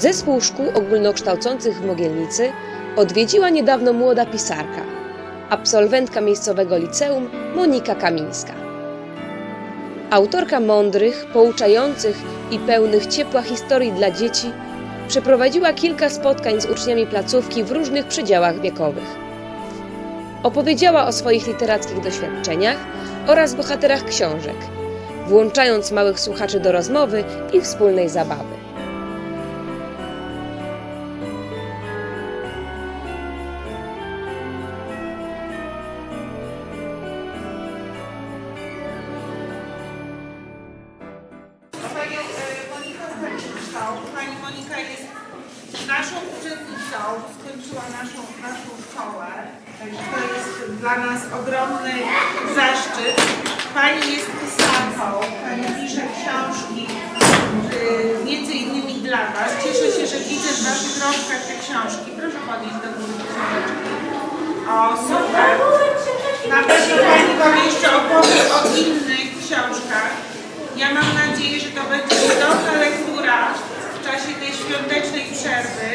Zespół szkół ogólnokształcących w Mogielnicy odwiedziła niedawno młoda pisarka, absolwentka miejscowego liceum Monika Kamińska. Autorka mądrych, pouczających i pełnych ciepła historii dla dzieci przeprowadziła kilka spotkań z uczniami placówki w różnych przedziałach wiekowych. Opowiedziała o swoich literackich doświadczeniach oraz bohaterach książek, włączając małych słuchaczy do rozmowy i wspólnej zabawy. Kamińską. Pani Monika jest naszą uczennicą, skończyła naszą, naszą szkołę. Także to jest dla nas ogromny zaszczyt. Pani jest pisarką, Pani pisze książki, e, między innymi dla Was. Cieszę się, że widzę w Waszych rączkach te książki. Proszę podnieść do góry książeczki. O, super. Na pewno Pani Wam jeszcze opowie o innych książkach. Ja mam nadzieję, że to będzie cudowna lektura w czasie tej świątecznej przerwy.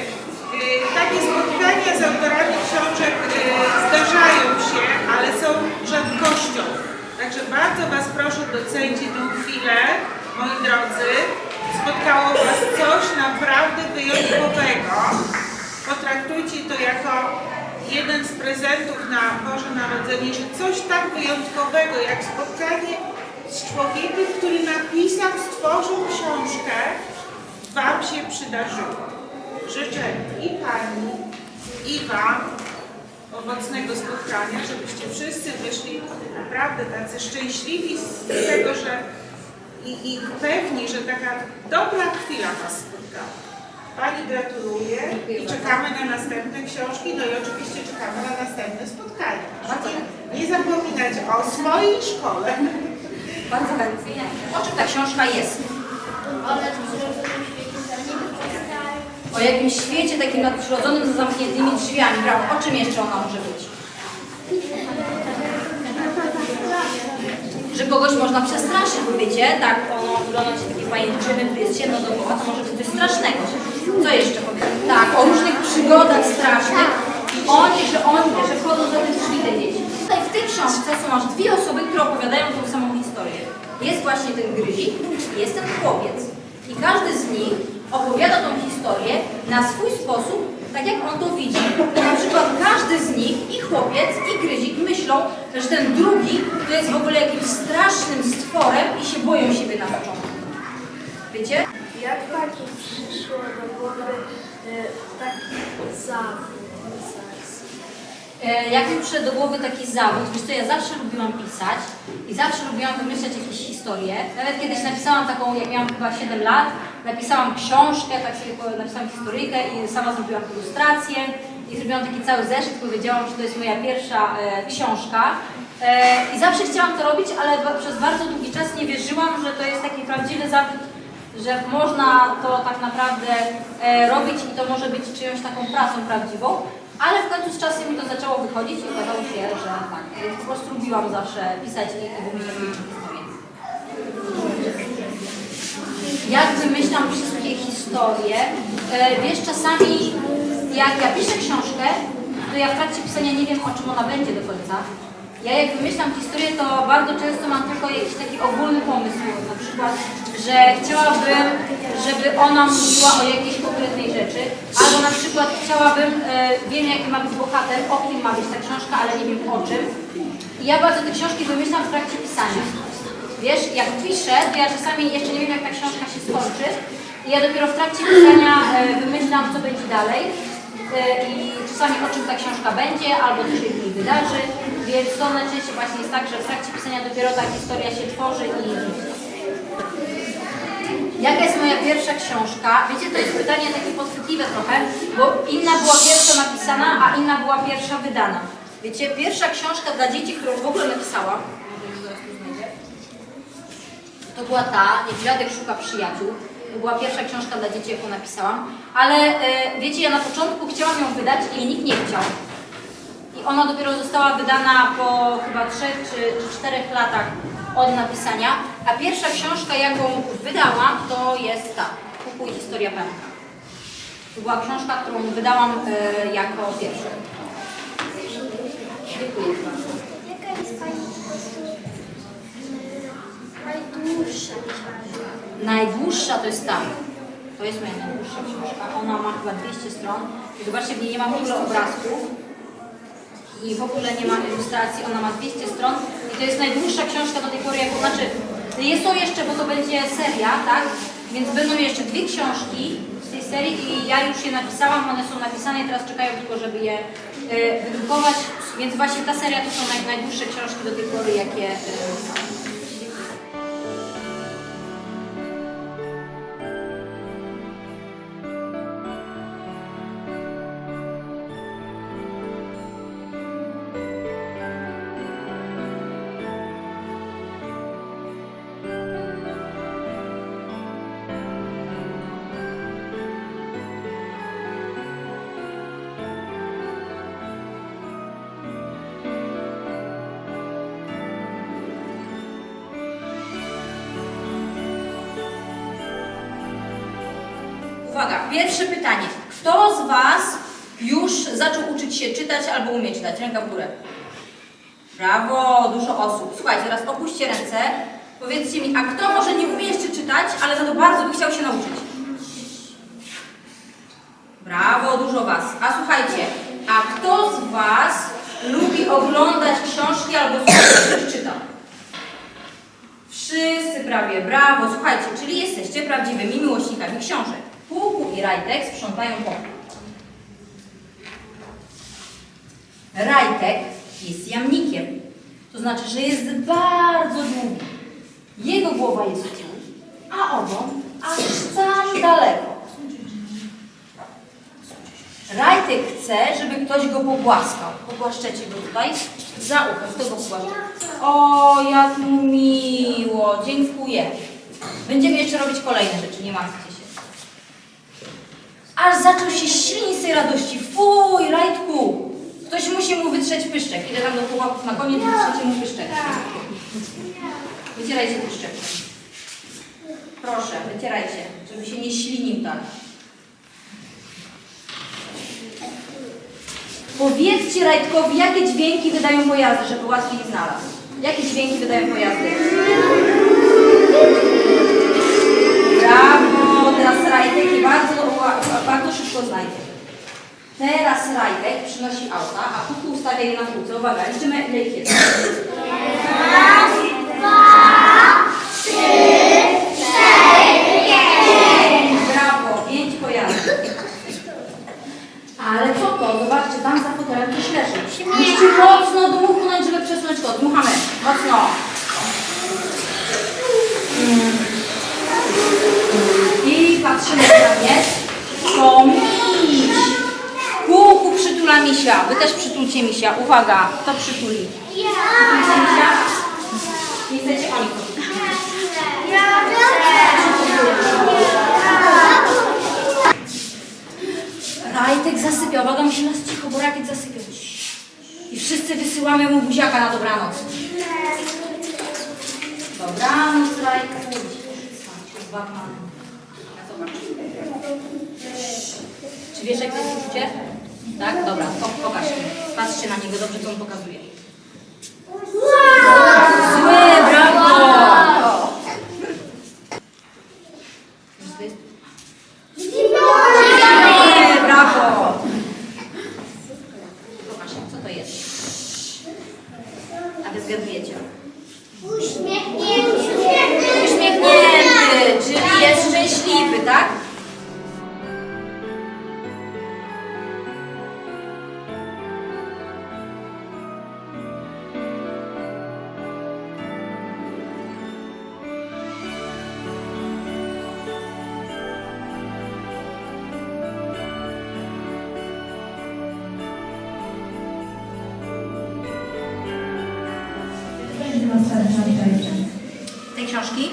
Yy, Takie spotkania z autorami książek yy, zdarzają się, ale są rzadkością. Także bardzo Was proszę docencie tę chwilę, moi drodzy. Spotkało Was coś naprawdę wyjątkowego. Potraktujcie to jako jeden z prezentów na Boże Narodzenie, że coś tak wyjątkowego jak spotkanie z człowiekiem, który napisał, stworzył książkę, Wam się przydarzyło. Życzę i Pani, i Wam owocnego spotkania, żebyście wszyscy wyszli naprawdę tacy szczęśliwi z tego, że i, i pewni, że taka dobra chwila Was spotkała. Pani gratuluję i czekamy na następne książki, no i oczywiście czekamy na następne spotkania. Nie, nie zapominać o swojej szkole. Bardzo chętnie. O czym ta książka jest? O jakimś świecie takim nadprzyrodzonym za zamkniętymi drzwiami. Brawo. O czym jeszcze ona może być? Że kogoś można przestraszyć, bo wiecie, tak ono wygląda się takie pajęczyny, gdy jest ciemno to może być coś strasznego. Co jeszcze powiem? Tak, o różnych przygodach strasznych i oni, że oni, że wchodzą za te drzwi te dzieci. Tutaj w tej książce są aż dwie osoby, które opowiadają tą samą historię. Jest właśnie ten gryzik, jest ten chłopiec. I każdy z nich opowiada tą historię na swój sposób, tak jak on to widzi. Na przykład każdy z nich, i chłopiec, i gryzik myślą, że ten drugi to jest w ogóle jakimś strasznym stworem i się boją siebie na początku. Wiecie? Jak Pani przyszło do głowy e, taki zawód Jak mi przyszedł do głowy taki zawód, wiesz co, ja zawsze lubiłam pisać i zawsze lubiłam wymyślać jakieś historie. Nawet kiedyś napisałam taką, jak miałam chyba 7 lat, napisałam książkę, tak sobie napisałam historyjkę i sama zrobiłam ilustrację i zrobiłam taki cały zeszyt, powiedziałam, że to jest moja pierwsza e, książka. E, I zawsze chciałam to robić, ale przez bardzo długi czas nie wierzyłam, że to jest taki prawdziwy zawód, że można to tak naprawdę e, robić i to może być czyjąś taką pracą prawdziwą. Ale w końcu z czasem mi to zaczęło wychodzić i okazało się, że tak. Więc po prostu lubiłam zawsze pisać i, wymyślać różne historie. Jak wymyślam wszystkie historie? E, wiesz, czasami jak ja piszę książkę, to ja w trakcie pisania nie wiem, o czym ona będzie do końca. Ja jak wymyślam historię, to bardzo często mam tylko jakiś taki ogólny pomysł, na przykład, że chciałabym, żeby ona mówiła o jakiejś konkretnej rzeczy, na przykład chciałabym, e, wiem jaki ma być bohater, o kim ma być ta książka, ale nie wiem o czym. I ja bardzo te książki wymyślam w trakcie pisania. Wiesz, jak piszę, to ja czasami jeszcze nie wiem jak ta książka się skończy i ja dopiero w trakcie pisania e, wymyślam co będzie dalej e, i czasami o czym ta książka będzie, albo co się w niej wydarzy, więc to najczęściej właśnie jest tak, że w trakcie pisania dopiero ta historia się tworzy i Jaka jest moja pierwsza książka? Wiecie, to jest pytanie takie podchwytliwe trochę, bo inna była pierwsza napisana, a inna była pierwsza wydana. Wiecie, pierwsza książka dla dzieci, którą w ogóle napisałam, to była ta, Niedźwiadek szuka przyjaciół. To była pierwsza książka dla dzieci, jaką napisałam. Ale e, wiecie, ja na początku chciałam ją wydać i nikt nie chciał. I ona dopiero została wydana po chyba 3 czy, czy 4 latach od napisania. A pierwsza książka, jaką wydałam, to jest ta. Kukuj historia Pęka. To była książka, którą wydałam e, jako pierwszą. Dziękuję. Jaka jest Pani po prostu najdłuższa książka? Najdłuższa to jest ta. To jest moja najdłuższa książka. Ona ma chyba 200 stron. I zobaczcie, w niej nie ma w ogóle obrazków. I w ogóle nie ma ilustracji. Ona ma 200 stron. I to jest najdłuższa książka do tej pory, jaką znaczy. Jest są jeszcze, bo to będzie seria, tak? Więc będą jeszcze dwie książki z tej serii i ja już je napisałam, one są napisane i teraz czekają tylko, żeby je e, wydrukować. Więc właśnie ta seria to są naj, najdłuższe książki do tej pory, jakie e, Uwaga, pierwsze pytanie. Kto z Was już zaczął uczyć się czytać albo umie czytać? Ręka w górę. Brawo, dużo osób. Słuchajcie, teraz opuśćcie ręce. Powiedzcie mi, a kto może nie umie jeszcze czytać, ale za to bardzo by chciał się nauczyć? Brawo, dużo Was. A słuchajcie, a kto z Was lubi oglądać książki albo słuchać, czyta? Wszyscy prawie, brawo, słuchajcie, czyli jesteście prawdziwymi miłośnikami książek. Pułku i Rajtek sprzątają pokój. Rajtek jest jamnikiem, to znaczy, że jest bardzo długi. Jego głowa jest tu, a ogon aż tam daleko. Rajtek chce, żeby ktoś go pogłaskał. Pogłaszczecie go tutaj za uchem. Kto go? O, jak mu miło. Dziękuję. Będziemy jeszcze robić kolejne rzeczy, nie się. Aż zaczął się ślinić z tej radości. Fuj, Rajtku! Ktoś musi mu wytrzeć pyszczek. Idę tam do chłopaków na koniec i wytrzecie mu pyszczek. Wycierajcie pyszczek. Proszę, wycierajcie, żeby się nie ślinił tak. Powiedzcie Rajtkowi, jakie dźwięki wydają pojazdy, żeby łatwiej ich znalazł. Jakie dźwięki wydają pojazdy? Brawo! Teraz Rajtek i bardzo, bardzo szybko znajdzie. Teraz Rajtek przynosi auta, a Kuku ustawia je na półce. Uwaga, liczymy ile ich jest. Pięć, brawo, pięć pojazdów. Ale co to? Zobaczcie, tam za fotelem coś leży. Musicie mocno dmuchnąć, żeby przesunąć to. Dmuchamy. Mocno. Mm. I patrzymy, co tam jest. To miś. Kuku przytula misia. Wy też przytulcie misia. Uwaga, kto przytuli? Przytulcie misia? Nie chcecie. Rajtek zasypia. Uwaga, musimy nas cicho, bo Rajtek zasypia. I wszyscy wysyłamy mu buziaka na dobranoc. Dobranoc, Rajku. Zobacz. Czy wiesz, jak to jest? Tak? Dobra, po- pokaż. Patrzcie na niego, dobrze, co on pokazuje. Zły, brawo! Nie, brawo! Pokaż, co to jest? A wy zgadujecie. Tej książki.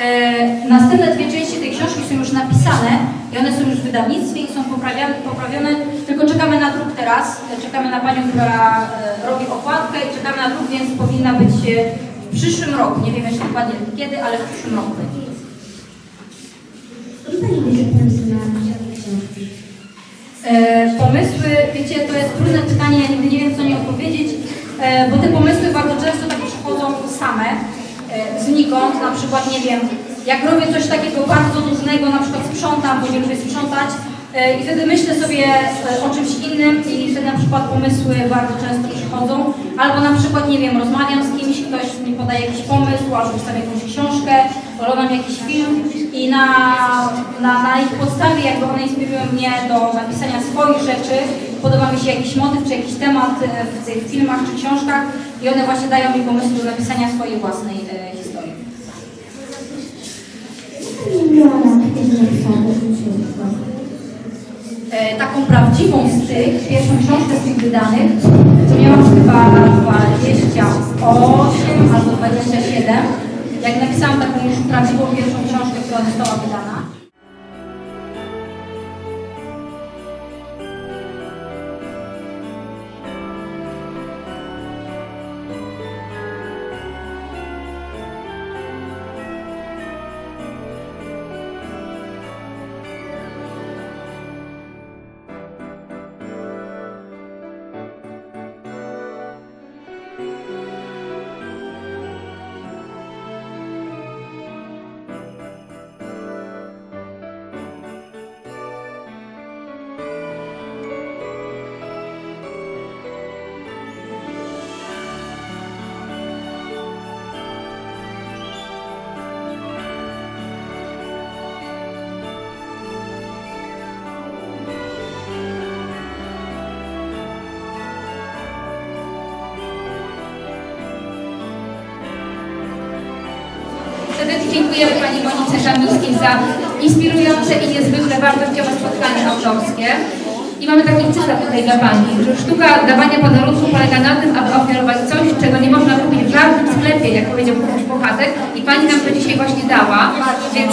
E, następne dwie części tej książki są już napisane i one są już w wydawnictwie i są poprawiane, poprawione, tylko czekamy na druk teraz. Czekamy na panią, która e, robi okładkę i czekamy na druk, więc powinna być e, w przyszłym roku. Nie wiem jeszcze dokładnie kiedy, ale w przyszłym roku będzie. Skąd Pani bierze pomysł na książki? E, pomysły, wiecie, to jest trudne pytanie, ja nigdy nie wiem, co nie odpowiedzieć, e, bo te pomysły bardzo często tak same, e, znikąd, na przykład, nie wiem, jak robię coś takiego bardzo nudnego, na przykład sprzątam, bo nie lubię sprzątać, e, i wtedy myślę sobie e, o czymś innym i wtedy na przykład pomysły bardzo często przychodzą, albo na przykład, nie wiem, rozmawiam z kimś, ktoś mi podaje jakiś pomysł, albo wstawię jakąś książkę, oglądam jakiś film i na, na, na ich podstawie jakby one inspirują mnie do napisania swoich rzeczy, podoba mi się jakiś motyw czy jakiś temat w tych filmach czy książkach i one właśnie dają mi pomysł do napisania swojej własnej e, historii. E, taką prawdziwą z tych, pierwszą książkę z tych wydanych, to miałam chyba 28 albo 27, jak napisałam taką już prawdziwą pierwszą książkę, która została wydana. Serdecznie dziękujemy Pani Monice Żamińskiej za inspirujące i niezwykle wartościowe spotkanie autorskie. I mamy taki cytat tutaj dla Pani, że sztuka dawania podarunku polega na tym, aby ofiarować coś, czego nie można kupić w żadnym sklepie, jak powiedział komuś bohater. I Pani nam to dzisiaj właśnie dała, więc